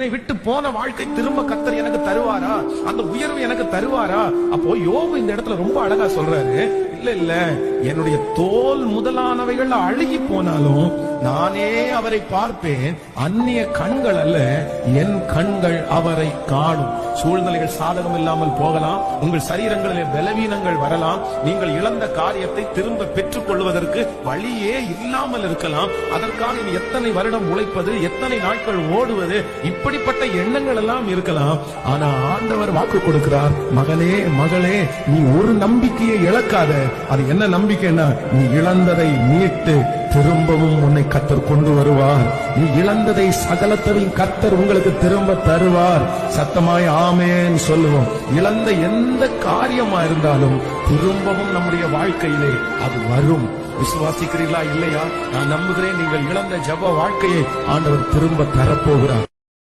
விட்டு போன வாழ்க்கை திரும்ப கத்தர் எனக்கு தருவாரா? அந்த உயர்வு எனக்கு தருவாரா? அப்போ யோபு இந்த இடத்துல ரொம்ப அழகா சொல்றாரு. இல்ல இல்ல. என்னுடைய தோல் முதலானவைகள் அழுகி போனாலும் நானே அவரை பார்ப்பேன். அந்நிய கண்கள் அல்ல என் கண்கள் அவரை காணும். சூழ்நிலைகள் சாதகம் இல்லாமல் போகலாம். உங்கள் சரீரங்களிலே பலவீனங்கள் வரலாம். நீங்கள் இழந்த காரியத்தை திரும்ப பெற்றுக் கொள்வதற்கு வழியே இல்லாமல் இருக்கலாம். அதற்காக எத்தனை வருடம் உழைப்பது எத்தனை நாட்கள் ஓடுவது இப்படிப்பட்ட எண்ணங்கள் எல்லாம் இருக்கலாம். ஆனா ஆண்டவர் வாக்கு கொடுக்கிறார் மகனே மகளே நீ ஒரு நம்பிக்கையை இழக்காத. அது என்ன நம்பிக்கைன்னா நீ இழந்ததை மீட்டு திரும்பவும் உன்னை கத்தர் கொண்டு வருவார். நீ இழந்ததை சகலத்தையும் கத்தர் உங்களுக்கு திரும்ப தருவார். சத்தமாய் ஆமேன்னு சொல்லுவோம். இழந்த எந்த காரியமா இருந்தாலும் திரும்பவும் நம்முடைய வாழ்க்கையிலே அது வரும். விசுவாசிக்கிறீர்களா இல்லையா? நான் நம்புகிறேன் நீங்கள் இழந்த ஜப வாழ்க்கையை ஆண்டவர் திரும்ப தரப்போகிறார்.